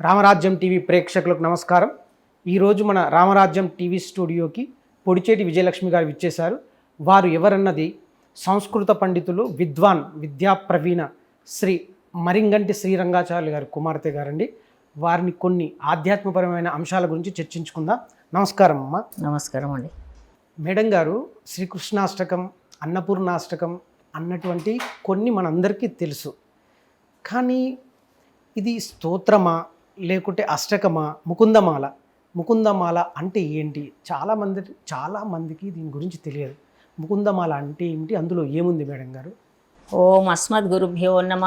రామరాజ్యం TV ప్రేక్షకులకు నమస్కారం. ఈరోజు మన రామరాజ్యం టీవీ స్టూడియోకి పొడిచేటి విజయలక్ష్మి గారు విచ్చేశారు. వారు ఎవరన్నది సంస్కృత పండితులు విద్వాన్ విద్యా ప్రవీణ శ్రీ మరింగంటి శ్రీరంగాచార్యులు గారి కుమార్తె గారండి. వారిని కొన్ని ఆధ్యాత్మపరమైన అంశాల గురించి చర్చించుకుందాం. నమస్కారం అమ్మ. నమస్కారం అండి. మేడం గారు శ్రీకృష్ణాష్టకం అన్నపూర్ణాష్టకం అన్నటువంటి కొన్ని మనందరికీ తెలుసు. కానీ ఇది స్తోత్రమా? లేకుంటే అష్టకమా ముకుందమాల. ముకుందమాల అంటే ఏంటి? చాలామంది చాలామందికి దీని గురించి తెలియదు. ముకుందమాల అంటే ఏమిటి అందులో ఏముంది మేడం గారు? ఓం అస్మద్ గురుభ్యో నమ.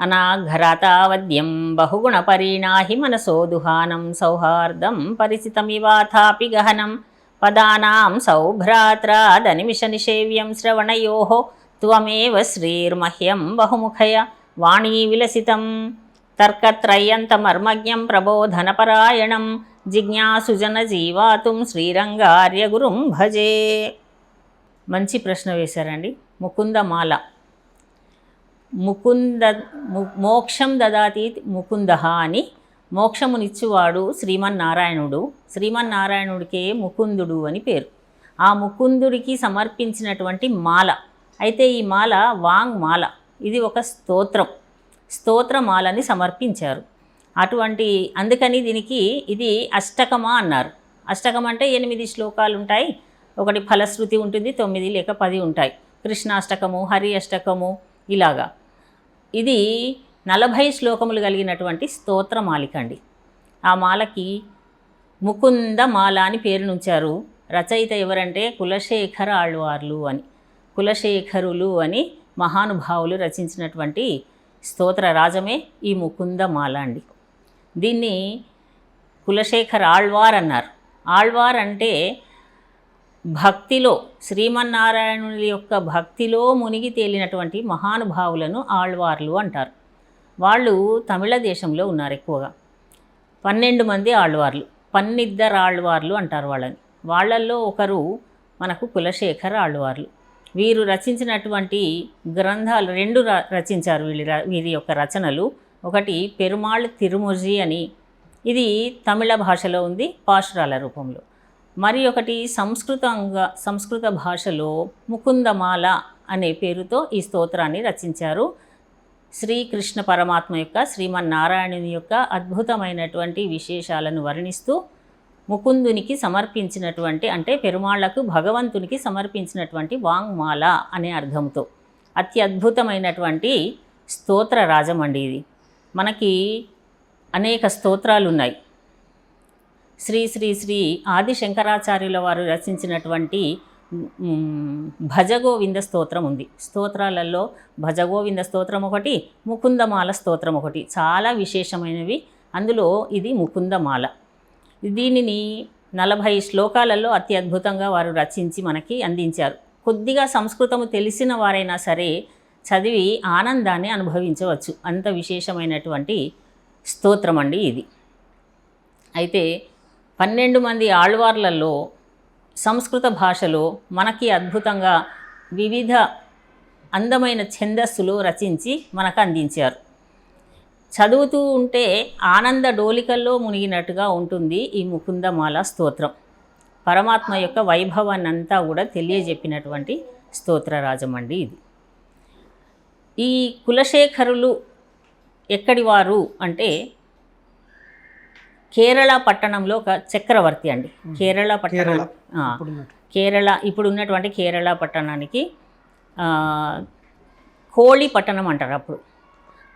అనాఘరాతావద్యం బహుగుణపరీణాహి మనసో దుహానం సౌహార్దం పరిచితమివాథాపి గహనం. పదానాం సౌభ్రాత్రాదనిమిష నిషేవ్యం శ్రవణయో. త్వమేవ శ్రీర్మహ్యం బహుముఖయ. వాణీ విలసితం. తర్కత్రయంతమర్మజ్ఞం ప్రబోధనపరాయణం జిజ్ఞాసుజన జీవాతుం శ్రీరంగార్యగురుం భజే మంచి ప్రశ్న వేశారండి. ముకుందమాల. ముకుంద ము- మోక్షం దదాతి ముకుంద అని మోక్షమునిచ్చువాడు శ్రీమన్నారాయణుడు. శ్రీమన్నారాయణుడికే ముకుందుడు అని పేరు. ఆ ముకుందుడికి సమర్పించినటువంటి మాల. అయితే ఈ మాల వాంగ్ మాల. ఇది ఒక స్తోత్రం. స్తోత్రమాలని సమర్పించారు. అటువంటి అందుకని దీనికి ఇది అష్టకమ అన్నారు. అష్టకం అంటే ఎనిమిది శ్లోకాలు ఉంటాయి ఒకటి ఫలశ్రుతి ఉంటుంది తొమ్మిది లేక పది ఉంటాయి. కృష్ణాష్టకము హరి అష్టకము ఇలాగా. ఇది నలభై శ్లోకములు కలిగినటువంటి స్తోత్రమాలిక అండి. ఆ మాలకి ముకుంద మాల అని పేరునుంచారు రచయిత ఎవరంటే కులశేఖర ఆళ్వార్లు అని. కులశేఖరులు అని మహానుభావులు రచించినటువంటి స్తోత్ర రాజమే ఈ ముకుంద మాలాండి. దీన్ని కులశేఖర్ ఆళ్వార్ అన్నారు. ఆళ్వార్ అంటే భక్తిలో శ్రీమన్నారాయణుని యొక్క భక్తిలో మునిగి తేలినటువంటి మహానుభావులను ఆళ్వార్లు అంటారు. వాళ్ళు తమిళ దేశంలో ఉన్నారు ఎక్కువగా. పన్నెండు మంది ఆళ్వార్లు పన్నిద్దరు ఆళ్వార్లు అంటారు వాళ్ళని. వాళ్ళల్లో ఒకరు మనకు కులశేఖర్ ఆళ్వార్లు. వీరు రచించినటువంటి గ్రంథాలు రెండు ర- రచించారు వీళ్ళ వీరి యొక్క రచనలు. ఒకటి పెరుమాళ్ తిరుమూర్జీ అని. ఇది తమిళ భాషలో ఉంది పాశురాల రూపంలో. మరి ఒకటి సంస్కృతంగా సంస్కృత భాషలో ముకుందమాల అనే పేరుతో ఈ స్తోత్రాన్ని రచించారు. శ్రీకృష్ణ పరమాత్మ యొక్క శ్రీమన్నారాయణుని యొక్క అద్భుతమైనటువంటి విశేషాలను వర్ణిస్తూ ముకుందునికి సమర్పించినటువంటి అంటే పెరుమాళ్ళకు భగవంతునికి సమర్పించినటువంటి వాంగ్మాల అనే అర్థంతో. అతి అద్భుతమైనటువంటి స్తోత్ర రాజమండి ఇది. మనకి అనేక స్తోత్రాలు ఉన్నాయి శ్రీ శ్రీ శ్రీ ఆది శంకరాచార్యుల వారు రచించినటువంటి భజగోవింద స్తోత్రం ఉంది. స్తోత్రాలలో భజగోవింద స్తోత్రం ఒకటి ముకుందమాల స్తోత్రం ఒకటి. చాలా విశేషమైనవి. అందులో ఇది ముకుందమాల. దీనిని నలభై శ్లోకాలలో అతి అద్భుతంగా వారు రచించి మనకి అందించారు. కొద్దిగా సంస్కృతము తెలిసిన వారైనా సరే చదివి ఆనందాన్ని అనుభవించవచ్చు. అంత విశేషమైనటువంటి స్తోత్రం అండి ఇది. అయితే పన్నెండు మంది ఆళ్వార్లలో సంస్కృత భాషలో మనకి అద్భుతంగా వివిధ అందమైన ఛందస్సులు రచించి మనకు అందించారు. చదువుతూ ఉంటే ఆనంద డోలికల్లో మునిగినట్టుగా ఉంటుంది ఈ ముకుందమాల స్తోత్రం. పరమాత్మ యొక్క వైభవాన్ని అంతా కూడా తెలియజెప్పినటువంటి స్తోత్రరాజమండి ఇది. ఈ కులశేఖరులు ఎక్కడి వారు అంటే కేరళ పట్టణంలో ఒక చక్రవర్తి అండి. కేరళ పట్టణం కేరళ. ఇప్పుడు ఉన్నటువంటి కేరళ పట్టణానికి కోళి పట్టణం అంటారు అప్పుడు.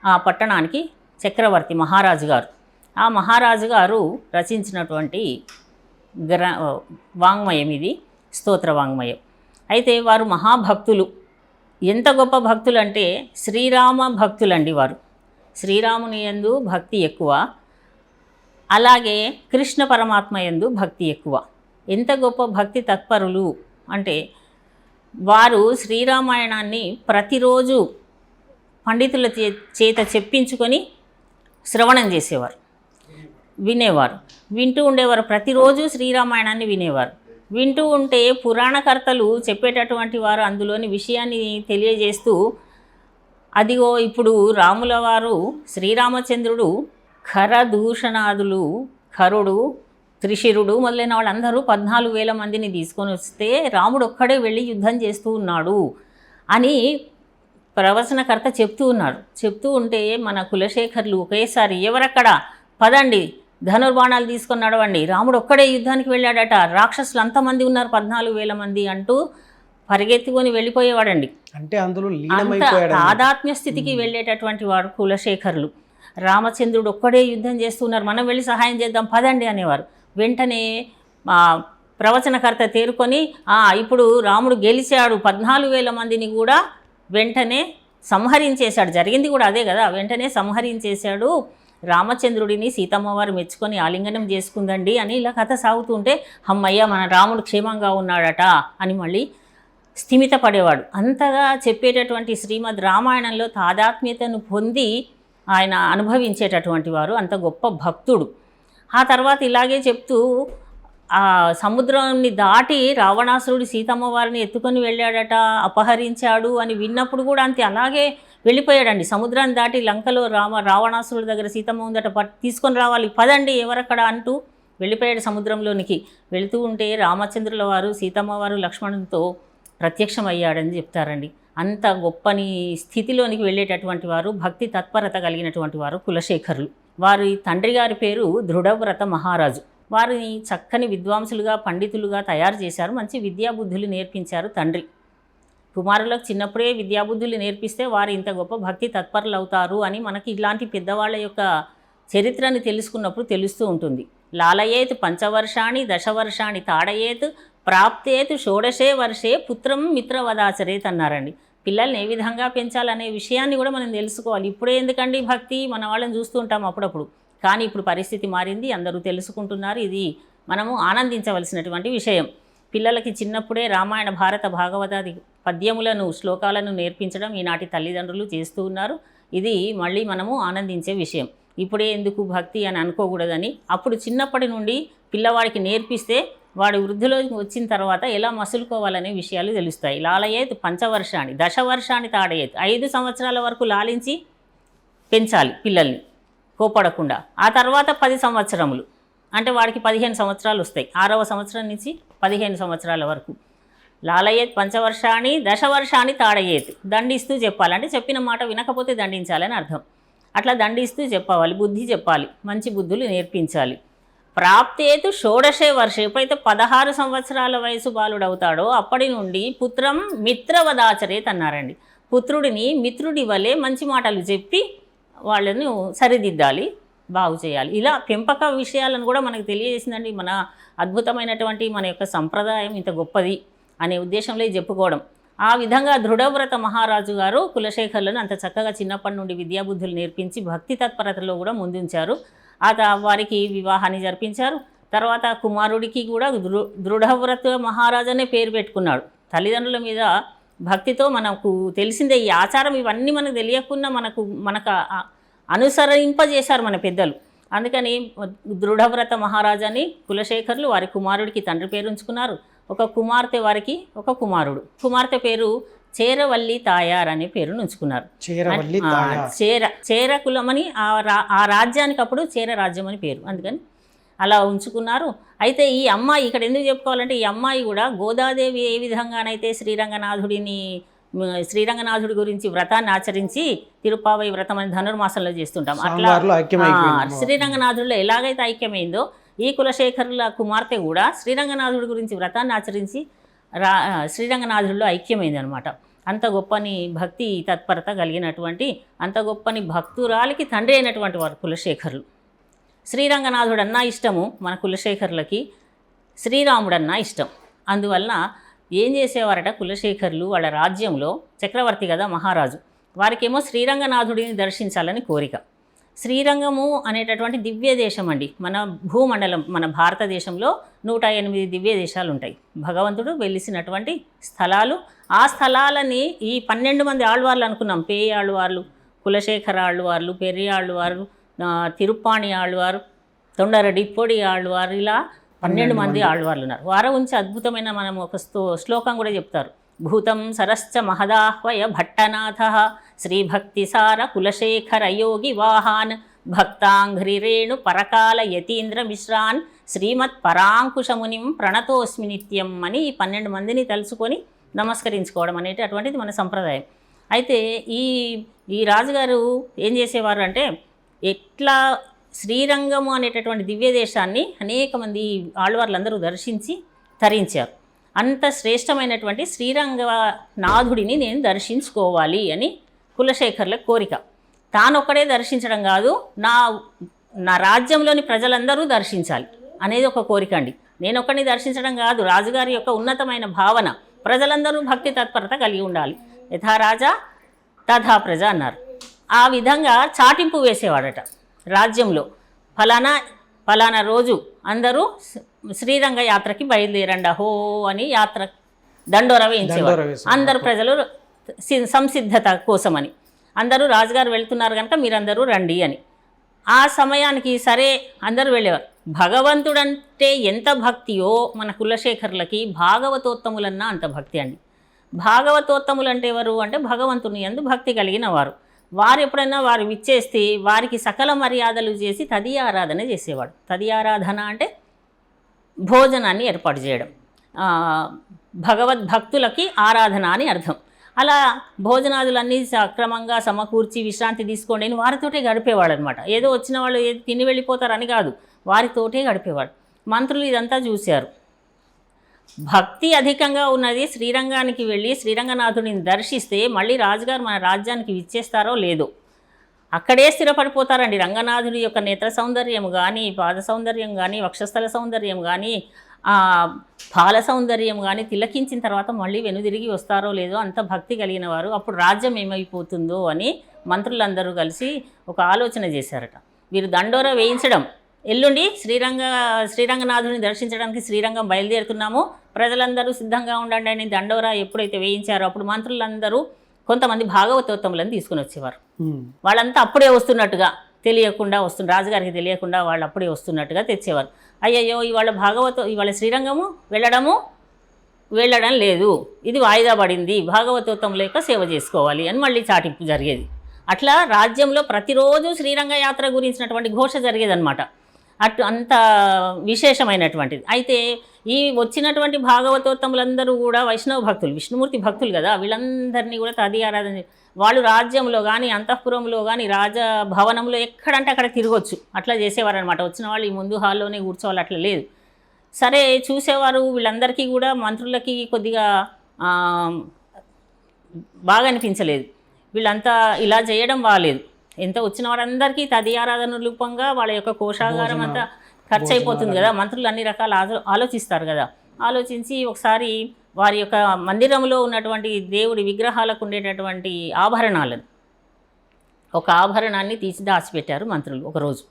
ఆ పట్టణానికి చక్రవర్తి మహారాజు గారు. ఆ మహారాజు గారు రచించినటువంటి గ్ర వాంగ్మయం ఇది స్తోత్ర వాంగ్మయం. అయితే వారు మహాభక్తులు. ఎంత గొప్ప భక్తులు అంటే శ్రీరామ భక్తులండి వారు. శ్రీరాముని యందు భక్తి ఎక్కువ. అలాగే కృష్ణ పరమాత్మ యందు భక్తి ఎక్కువ. ఎంత గొప్ప భక్తి తత్పరులు అంటే వారు శ్రీరామాయణాన్ని ప్రతిరోజు పండితుల చే- చేత చెప్పించుకొని శ్రవణం చేసేవారు. వినేవారు. వింటూ ఉండేవారు. ప్రతిరోజు శ్రీరామాయణాన్ని వినేవారు. వింటూ ఉంటే పురాణకర్తలు చెప్పేటటువంటి వారు అందులోని విషయాన్ని తెలియజేస్తూ అదిగో ఇప్పుడు రాముల వారు శ్రీరామచంద్రుడు ఖరదూషణాదులు ఖరుడు త్రిశిరుడు మొదలైన వాళ్ళందరూ పద్నాలుగు వేల మందిని తీసుకొని వస్తే రాముడు ఒక్కడే వెళ్ళి యుద్ధం చేస్తూ ఉన్నాడు అని ప్రవచనకర్త చెప్తూ ఉన్నాడు. చెప్తూ ఉంటే మన కులశేఖర్లు ఒకేసారి ఎవరక్కడ? పదండి ధనుర్బాణాలు తీసుకొని నడవండి. రాముడు ఒక్కడే యుద్ధానికి వెళ్ళాడట. రాక్షసులు అంతమంది ఉన్నారు పద్నాలుగు వేల మంది అంటూ పరిగెత్తుకొని వెళ్ళిపోయేవాడండి. అంటే అందులో స్థితికి వెళ్ళేటటువంటి వాడు కులశేఖరులు. రామచంద్రుడు ఒక్కడే యుద్ధం చేస్తున్నారు. మనం వెళ్ళి సహాయం చేద్దాం పదండి అనేవారు. వెంటనే ప్రవచనకర్త తేరుకొని "ఆ, ఇప్పుడు రాముడు గెలిచాడు. పద్నాలుగు వేల మందిని కూడా వెంటనే సంహరించేశాడు. జరిగింది కూడా అదే కదా. వెంటనే సంహరించేశాడు. రామచంద్రుడిని సీతమ్మ వారు మెచ్చుకొని ఆలింగనం చేసుకుందండి అని ఇలా కథ సాగుతుంటే అమ్మయ్య మన రాముడు క్షేమంగా ఉన్నాడట అని మళ్ళీ స్థిమిత పడేవాడు. అంతగా చెప్పేటటువంటి శ్రీమద్ రామాయణంలో తాదాత్మ్యతను పొంది ఆయన అనుభవించేటటువంటి వారు అంత గొప్ప భక్తుడు. ఆ తర్వాత ఇలాగే చెప్తూ ఆ సముద్రాన్ని దాటి రావణాసురుడు సీతమ్మ వారిని ఎత్తుకొని వెళ్ళాడట అపహరించాడు అని విన్నప్పుడు కూడా అంతే అలాగే వెళ్ళిపోయాడండి. సముద్రాన్ని దాటి లంకలో రామ రావణాసురుడి దగ్గర సీతమ్మ ఉందట పట్ తీసుకొని రావాలి పదండి ఎవరక్కడ అంటూ వెళ్ళిపోయాడు సముద్రంలోనికి. వెళుతూ ఉంటే రామచంద్రుల వారు సీతమ్మ వారు లక్ష్మణునితో ప్రత్యక్షమయ్యాడని చెప్తారండి. అంత గొప్పని స్థితిలోనికి వెళ్ళేటటువంటి వారు భక్తి తత్పరత కలిగినటువంటి వారు కులశేఖరులు. వారి తండ్రి గారి పేరు దృఢవ్రత మహారాజు. వారిని చక్కని విద్వాంసులుగా పండితులుగా తయారు చేశారు. మంచి విద్యాబుద్ధులు నేర్పించారు తండ్రి. కుమారులకు చిన్నప్పుడే విద్యాబుద్ధులు నేర్పిస్తే వారు ఇంత గొప్ప భక్తి తత్పరులు అవుతారు అని మనకి ఇలాంటి పెద్దవాళ్ళ యొక్క చరిత్రని తెలుసుకున్నప్పుడు తెలుస్తూ ఉంటుంది. లాలయేత్ పంచవర్షాణి దశవర్షాణి తాడయేత్ ప్రాప్తేత్ షోడశే వర్షే పుత్రం మిత్రవదాచరేత్ అన్నారండి పిల్లల్ని ఏ విధంగా పెంచాలనే విషయాన్ని కూడా మనం తెలుసుకోవాలి. ఇప్పుడే ఎందుకండి భక్తి? మన వాళ్ళని చూస్తూ ఉంటాం అప్పుడప్పుడు. కానీ ఇప్పుడు పరిస్థితి మారింది అందరూ తెలుసుకుంటున్నారు. ఇది మనము ఆనందించవలసినటువంటి విషయం. పిల్లలకి చిన్నప్పుడే రామాయణ భారత భాగవతాది పద్యములను శ్లోకాలను నేర్పించడం ఈనాటి తల్లిదండ్రులు చేస్తూ ఉన్నారు. ఇది మళ్ళీ మనము ఆనందించే విషయం. ఇప్పుడే ఎందుకు భక్తి అని అనుకోకూడదని. అప్పుడు చిన్నప్పటి నుండి పిల్లవాడికి నేర్పిస్తే వాడు వృద్ధిలోకి వచ్చిన తర్వాత ఎలా మసులుకోవాలనే విషయాలు తెలుస్తాయి. లాలయేత్ పంచవర్షాన్ని దశవర్షాన్ని తాడయేత్ ఐదు సంవత్సరాల వరకు లాలించి పెంచాలి పిల్లల్ని. కోపడకుండా ఆ తర్వాత పది సంవత్సరములు. అంటే వాడికి పదిహేను సంవత్సరాలు వస్తాయి. ఆరవ సంవత్సరం నుంచి పదిహేను సంవత్సరాల వరకు. లాలయ్యేత్ పంచవర్షాన్ని దశవర్షాన్ని తాడయ్యేత్ దండిస్తూ చెప్పాలి. అంటే చెప్పిన మాట వినకపోతే దండించాలని అర్థం. అట్లా దండిస్తూ చెప్పాలి. బుద్ధి చెప్పాలి. మంచి బుద్ధులు నేర్పించాలి. ప్రాప్తేతు షోడశే వర్ష. ఎప్పుడైతే పదహారు సంవత్సరాల వయసు బాలుడవుతాడో అప్పటి నుండి పుత్రం మిత్రవదాచరేత్ అన్నారండి పుత్రుడిని మిత్రుడి వలె మంచి మాటలు చెప్పి వాళ్ళను సరిదిద్దాలి బాగు చేయాలి. ఇలా పెంపక విషయాలను కూడా మనకు తెలియజేసిందండి. మన అద్భుతమైనటువంటి మన యొక్క సంప్రదాయం ఇంత గొప్పది అనే ఉద్దేశంలో చెప్పుకోవడం. ఆ విధంగా దృఢవ్రత మహారాజు గారు కులశేఖర్లను అంత చక్కగా చిన్నప్పటి నుండి విద్యాబుద్ధులు నేర్పించి భక్తి తత్పరతలో కూడా ముందుంచారు. ఆ త- వారికి వివాహాన్ని జరిపించారు. తర్వాత కుమారుడికి కూడా దృ దృఢవ్రత మహారాజు అనే పేరు పెట్టుకున్నాడు. తల్లిదండ్రుల మీద భక్తితో మనకు తెలిసిందే ఈ ఆచారం ఇవన్నీ మనకు తెలియకుండా మనకు మనకు అనుసరింపజేశారు మన పెద్దలు. అందుకని దృఢవ్రత మహారాజాని కులశేఖర్లు వారి కుమారుడికి తండ్రి పేరు ఉంచుకున్నారు. ఒక కుమార్తె వారికి ఒక కుమారుడు. కుమార్తె పేరు చేరవల్లి తాయార్ అనే పేరును ఉంచుకున్నారు. చేర చేర కులమని ఆ రా ఆ రాజ్యానికి అప్పుడు చేర రాజ్యం అని పేరు. అందుకని అలా ఉంచుకున్నారు. అయితే ఈ అమ్మాయి ఇక్కడ ఎందుకు చెప్పుకోవాలంటే ఈ అమ్మాయి కూడా గోదాదేవి ఏ విధంగానైతే శ్రీరంగనాథుడిని శ్రీరంగనాథుడి గురించి వ్రతాన్ని ఆచరించి తిరుపావై వ్రతం అని ధనుర్మాసంలో చేస్తుంటాం. అట్లా శ్రీరంగనాథుడిలో ఎలాగైతే ఐక్యమైందో ఈ కులశేఖరుల కుమార్తె కూడా శ్రీరంగనాథుడి గురించి వ్రతాన్ని ఆచరించి రా శ్రీరంగనాథుడిలో ఐక్యమైంది అనమాట అంత గొప్పని భక్తి తత్పరత కలిగినటువంటి అంత గొప్పని భక్తురాలికి తండ్రి అయినటువంటి వారు కులశేఖరులు. శ్రీరంగనాథుడన్నా ఇష్టము మన కులశేఖరులకి శ్రీరాముడన్నా ఇష్టం. అందువల్ల ఏం చేసేవారట కులశేఖరులు వాళ్ళ రాజ్యంలో చక్రవర్తి కదా మహారాజు. వారికేమో శ్రీరంగనాథుడిని దర్శించాలని కోరిక. శ్రీరంగము అనేటటువంటి దివ్య దేశం అండి. మన భూమండలం మన భారతదేశంలో నూట ఎనిమిది దివ్య దేశాలు ఉంటాయి భగవంతుడు వెలిసినటువంటి స్థలాలు ఆ స్థలాలని ఈ పన్నెండు మంది ఆళ్వార్లు అనుకున్నాం. పేయి ఆళ్వార్లు కులశేఖర ఆళ్వార్లు పెరి ఆళ్వారు తిరుప్పాణి ఆళ్వారు తొండరడి పొడి ఆళ్వారు ఇలా పన్నెండు మంది ఆళ్వార్లు ఉన్నారు వార ఉంచి అద్భుతమైన మనం ఒక శ్లో శ్లోకం కూడా చెప్తారు. భూతం సరశ్చ మహదాహ్వయ భట్టనాథ శ్రీభక్తిసార కులశేఖర యోగి వాహాన్ భక్తాంఘ్రిరేణు పరకాల యతీంద్ర మిశ్రాన్ శ్రీమత్ పరాంకుశమునిం ప్రణతోస్మి నిత్యం అని ఈ పన్నెండు మందిని తలుచుకొని నమస్కరించుకోవడం అనేది అటువంటిది మన సంప్రదాయం. అయితే ఈ ఈ రాజుగారు ఏం చేసేవారు అంటే ఎట్లా శ్రీరంగము అనేటటువంటి దివ్య దేశాన్ని అనేక మంది ఆళ్వార్లందరూ దర్శించి తరించారు. అంత శ్రేష్టమైనటువంటి శ్రీరంగ నాథుడిని నేను దర్శించుకోవాలి అని కులశేఖర్ల కోరిక. తానొక్కడే దర్శించడం కాదు నా నా రాజ్యంలోని ప్రజలందరూ దర్శించాలి అనేది ఒక కోరిక అండి. నేను ఒక్కడిని దర్శించడం కాదు రాజుగారి యొక్క ఉన్నతమైన భావన. ప్రజలందరూ భక్తి తత్పరత కలిగి ఉండాలి. యథా రాజా తథా ప్రజ అన్నారు. ఆ విధంగా చాటింపు వేసేవాడట రాజ్యంలో. ఫలానా ఫలానా రోజు అందరూ శ్రీ- శ్రీరంగ యాత్రకి బయలుదేరండి అహో అని యాత్ర దండోర వేయించేవారు. అందరు ప్రజలు సంసిద్ధత కోసమని. అందరూ రాజుగారు వెళ్తున్నారు కనుక మీరందరూ రండి అని. ఆ సమయానికి సరే అందరూ వెళ్ళేవారు. భగవంతుడంటే ఎంత భక్తియో మన కులశేఖరులకి భాగవతోత్తములన్నా అంత భక్తి అండి. భాగవతోత్తములు అంటే ఎవరు అంటే భగవంతుని ఎందు భక్తి కలిగిన వారు. వారు ఎప్పుడైనా వారు విచ్చేస్తే వారికి సకల మర్యాదలు చేసి తది ఆరాధన చేసేవాడు. తది ఆరాధన అంటే భోజనాన్ని ఏర్పాటు చేయడం. భగవద్భక్తులకి ఆరాధన అని అర్థం. అలా భోజనాదులన్నీ సక్రమంగా సమకూర్చి విశ్రాంతి తీసుకోండి అని వారితోటే గడిపేవాడు అనమాట ఏదో వచ్చిన వాళ్ళు ఏది తిని వెళ్ళిపోతారని కాదు. వారితోటే గడిపేవాడు మంత్రులు ఇదంతా చూశారు. భక్తి అధికంగా ఉన్నది. శ్రీరంగానికి వెళ్ళి శ్రీరంగనాథుడిని దర్శిస్తే మళ్ళీ రాజుగారు మన రాజ్యానికి విచ్చేస్తారో లేదో. అక్కడే స్థిరపడిపోతారండి. రంగనాథుడి యొక్క నేత్ర సౌందర్యం కానీ పాద సౌందర్యం కానీ వక్షస్థల సౌందర్యం కానీ బాల పాల సౌందర్యం కానీ తిలకించిన తర్వాత మళ్ళీ వెనుదిరిగి వస్తారో లేదో అంత భక్తి కలిగిన వారు అప్పుడు రాజ్యం ఏమైపోతుందో అని మంత్రులందరూ కలిసి ఒక ఆలోచన చేశారట. వీరు దండోర వేయించడం. ఎల్లుండి శ్రీరంగ శ్రీరంగనాథుని దర్శించడానికి శ్రీరంగం బయలుదేరుతున్నాము. ప్రజలందరూ సిద్ధంగా ఉండండి అని దండోరా ఎప్పుడైతే వేయించారో అప్పుడు మంత్రులందరూ కొంతమంది భాగవతోత్తములను తీసుకుని వచ్చేవారు. వాళ్ళంతా అప్పుడే వస్తున్నట్టుగా తెలియకుండా వస్తు రాజుగారికి తెలియకుండా వాళ్ళు అప్పుడే వస్తున్నట్టుగా తెచ్చేవారు. అయ్యయ్యో ఇవాళ భాగవత ఇవాళ శ్రీరంగము వెళ్ళడము? వెళ్ళడం లేదు. ఇది వాయిదా పడింది. భాగవతోత్తం లేక సేవ చేసుకోవాలి అని మళ్ళీ చాటింపు జరిగేది. అట్లా రాజ్యంలో ప్రతిరోజు శ్రీరంగ యాత్ర గురించినటువంటి ఘోష జరిగేదన్నమాట. అటు అంత విశేషమైనటువంటిది. అయితే ఈ వచ్చినటువంటి భాగవతోత్తములందరూ కూడా వైష్ణవ భక్తులు విష్ణుమూర్తి భక్తులు కదా వీళ్ళందరినీ కూడా తది ఆరాధన వాళ్ళు రాజ్యంలో కానీ అంతఃపురంలో కానీ రాజభవనంలో ఎక్కడంటే అక్కడ తిరగొచ్చు. అట్లా చేసేవారనమాట వచ్చిన వాళ్ళు ఈ ముందు హాల్లోనే కూర్చోవాలి అట్లా లేదు. సరే చూసేవారు వీళ్ళందరికీ కూడా మంత్రులకి కొద్దిగా బాగా అనిపించలేదు వీళ్ళంతా ఇలా చేయడం బాగాలేదు ఎంత వచ్చిన వారందరికీ తది ఆరాధన రూపంగా వాళ్ళ యొక్క కోశాగారం అంతా ఖర్చు అయిపోతుంది కదా. మంత్రులు అన్ని రకాల ఆలో- ఆలోచిస్తారు కదా. ఆలోచించి ఒకసారి వారి యొక్క మందిరంలో ఉన్నటువంటి దేవుడి విగ్రహాలకు ఉండేటటువంటి ఆభరణాలను ఒక ఆభరణాన్ని తీసి దాచిపెట్టారు మంత్రులు ఒకరోజు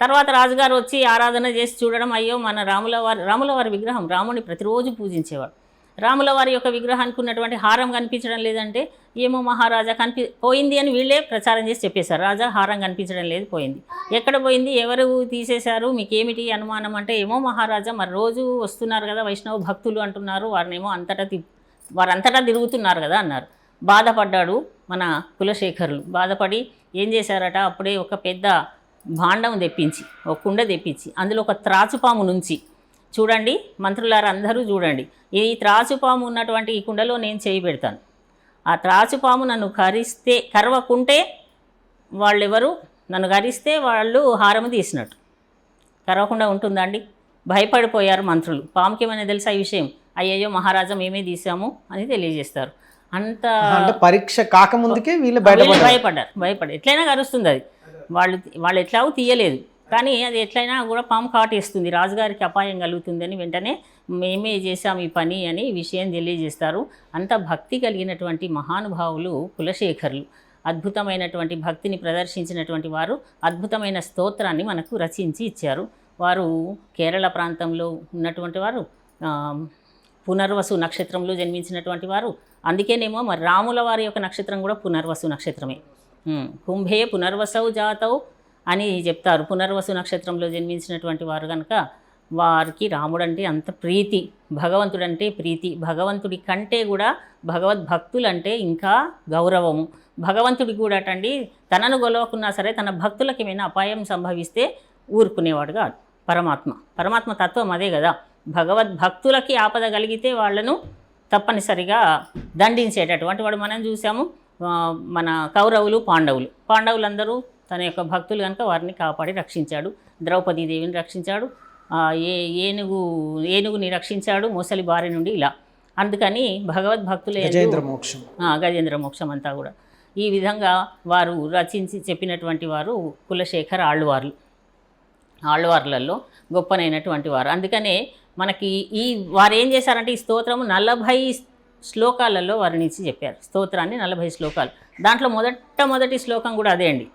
తర్వాత రాజుగారు వచ్చి ఆరాధన చేసి చూడడం అయ్యో మన రాముల వారి రాముల వారి విగ్రహం రాముని ప్రతిరోజు పూజించేవాడు. రాముల వారి యొక్క విగ్రహానికి ఉన్నటువంటి హారం కనిపించడం లేదంటే ఏమో మహారాజా కనిపి పోయింది అని వీళ్ళే ప్రచారం చేసి చెప్పేశారు. రాజా హారం కనిపించడం లేదు పోయింది. ఎక్కడ పోయింది? ఎవరు తీసేశారు? మీకేమిటి అనుమానం అంటే ఏమో మహారాజా మరి రోజు వస్తున్నారు కదా వైష్ణవ భక్తులు అంటున్నారు. వారినేమో అంతటా తి వారంతటా తిరుగుతున్నారు కదా అన్నారు. బాధపడ్డాడు మన కులశేఖరులు. బాధపడి ఏం చేశారట? అప్పుడే ఒక పెద్ద భాండం తెప్పించి ఒక కుండ తెప్పించి అందులో ఒక త్రాచుపాము నుంచి చూడండి మంత్రులారు అందరూ చూడండి. ఈ త్రాచుపాము ఉన్నటువంటి ఈ కుండలో నేను చేయి పెడతాను. ఆ త్రాచుపాము నన్ను కరిస్తే కరవకుంటే వాళ్ళెవరు? నన్ను కరిస్తే వాళ్ళు హారము తీసినట్టు. కరవకుండా ఉంటుందండి. భయపడిపోయారు మంత్రులు. పాముకి ఏమైనా తెలుసా ఈ విషయం? అయ్యయ్యో మహారాజా మేమే తీసాము అని తెలియజేస్తారు. అంత పరీక్ష కాకముందుకే వీళ్ళు భయపడ్డారు భయపడ్డారు. ఎట్లయినా కరుస్తుంది అది. వాళ్ళు వాళ్ళు ఎట్లాగో తీయలేదు. కానీ అది ఎట్లయినా కూడా పాము కాటేస్తుంది. రాజుగారికి అపాయం కలుగుతుందని వెంటనే మేమే చేశాం ఈ పని అని ఈ విషయం తెలియజేస్తారు. అంత భక్తి కలిగినటువంటి మహానుభావులు కులశేఖరులు. అద్భుతమైనటువంటి భక్తిని ప్రదర్శించినటువంటి వారు అద్భుతమైన స్తోత్రాన్ని మనకు రచించి ఇచ్చారు. వారు కేరళ ప్రాంతంలో ఉన్నటువంటి వారు పునర్వసు నక్షత్రంలో జన్మించినటువంటి వారు. అందుకేనేమో మరి రాముల వారి యొక్క నక్షత్రం కూడా పునర్వసు నక్షత్రమే. కుంభే పునర్వసౌ జాతౌ అని చెప్తారు. పునర్వసు నక్షత్రంలో జన్మించినటువంటి వారు కనుక వారికి రాముడంటే అంత ప్రీతి భగవంతుడంటే ప్రీతి భగవంతుడి కంటే కూడా భగవద్భక్తులంటే ఇంకా గౌరవము. భగవంతుడికి కూడా అటండి తనను గొలవకున్నా సరే తన భక్తులకి ఏమైనా అపాయం సంభవిస్తే ఊరుకునేవాడు కాదు. పరమాత్మ. పరమాత్మ తత్వం అదే కదా. భగవద్ భక్తులకి ఆపద కలిగితే వాళ్ళను తప్పనిసరిగా దండించేటటువంటి వాడు మనం చూసాము. మన కౌరవులు పాండవులు. పాండవులందరూ తన యొక్క భక్తులు కనుక వారిని కాపాడి రక్షించాడు. ద్రౌపదీదేవిని రక్షించాడు. ఏ ఏనుగు ఏనుగుని రక్షించాడు ముసలి బారి నుండి ఇలా. అందుకని భగవద్భక్తులే గజేంద్ర మోక్షం. గజేంద్ర మోక్షం అంతా కూడా. ఈ విధంగా వారు రచించి చెప్పినటువంటి వారు కులశేఖర్ ఆళ్ళవార్లు ఆళ్ళవార్లలో గొప్పనైనటువంటి వారు. అందుకనే మనకి ఈ వారు ఏం చేశారంటే ఈ స్తోత్రము నలభై శ్లోకాలలో వర్ణించి చెప్పారు. స్తోత్రాన్ని నలభై శ్లోకాలు. దాంట్లో మొదట మొదటి శ్లోకం కూడా అదే అండి.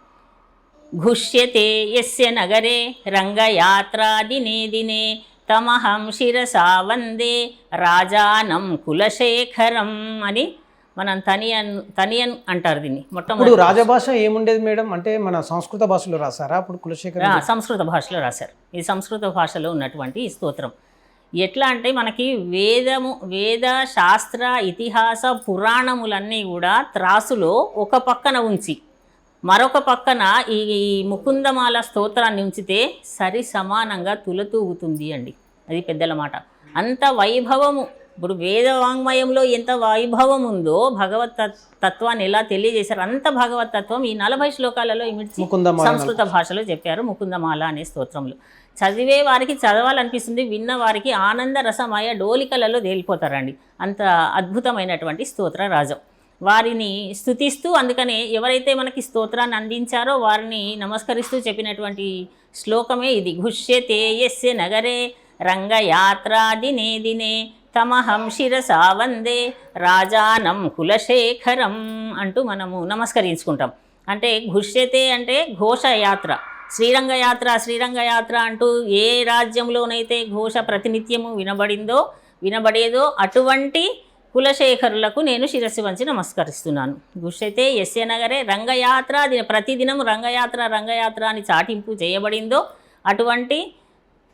ఘుష్యతే యస్య నగరే రంగయాత్రా దినే దినే తమహం శిరసా వందే రాజానం కులశేఖరం అని మనం తనియన్ తనియన్ అంటారు దీన్ని మొట్టమొదటి రాజభాష ఏముండేది మేడం? అంటే మన సంస్కృత భాషలో రాసారా అప్పుడు కులశేఖర్ సంస్కృత భాషలో రాశారు. ఇది సంస్కృత భాషలో ఉన్నటువంటి స్తోత్రం. ఎట్లా అంటే మనకి వేదము వేద శాస్త్ర ఇతిహాస పురాణములన్నీ కూడా త్రాసులో ఒక పక్కన ఉంచి మరొక పక్కన ఈ ఈ ముకుందమాల స్తోత్రాన్ని ఉంచితే సరి సమానంగా తులతూగుతుంది అండి. అది పెద్దల మాట. అంత వైభవము. ఇప్పుడు వేద వాంగ్మయంలో ఎంత వైభవం ఉందో భగవత్ తత్- తత్వాన్ని ఎలా తెలియజేశారు? అంత భగవత్ తత్వం ఈ నలభై శ్లోకాలలో ఇమిడ్చి సంస్కృత భాషలో చెప్పారు. ముకుందమాల అనే స్తోత్రంలో చదివే వారికి చదవాలనిపిస్తుంది విన్న వారికి ఆనంద రసమయ డోలికలలో తేలిపోతారండి. అంత అద్భుతమైనటువంటి స్తోత్ర రాజం. వారిని స్థుతిస్తూ అందుకనే ఎవరైతే మనకి స్తోత్రాన్ని అందించారో వారిని నమస్కరిస్తూ చెప్పినటువంటి శ్లోకమే ఇది. ఘుష్యతే యస్య నగరే రంగయాత్రా దినే దినే తమహం శిరసా వందే రాజానం కులశేఖరం అంటూ మనము నమస్కరించుకుంటాం. అంటే ఘుష్యతే అంటే ఘోషయాత్ర. శ్రీరంగయాత్ర యాత్ర అంటూ ఏ రాజ్యంలోనైతే ఘోష ప్రతినిత్యము వినబడిందో వినబడేదో అటువంటి కులశేఖరులకు నేను శిరస్సు వంచి నమస్కరిస్తున్నాను. గుషైతే ఎస్ఏ నగరే రంగయాత్ర దిన ప్రతిదినం రంగయాత్ర రంగయాత్ర అని చాటింపు చేయబడిందో అటువంటి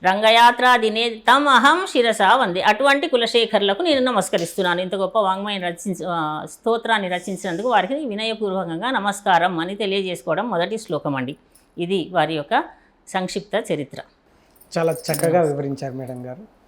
రంగయాత్ర దినే తమ్ అహం శిరస వంది. అటువంటి కులశేఖరులకు నేను నమస్కరిస్తున్నాను. ఇంత గొప్ప వాంగ్మయం రచించ స్తోత్రాన్ని రచించినందుకు వారికి వినయపూర్వకంగా నమస్కారం అని తెలియజేసుకోవడం మొదటి శ్లోకం అండి. ఇది వారి యొక్క సంక్షిప్త చరిత్ర. చాలా చక్కగా వివరించారు మేడం గారు.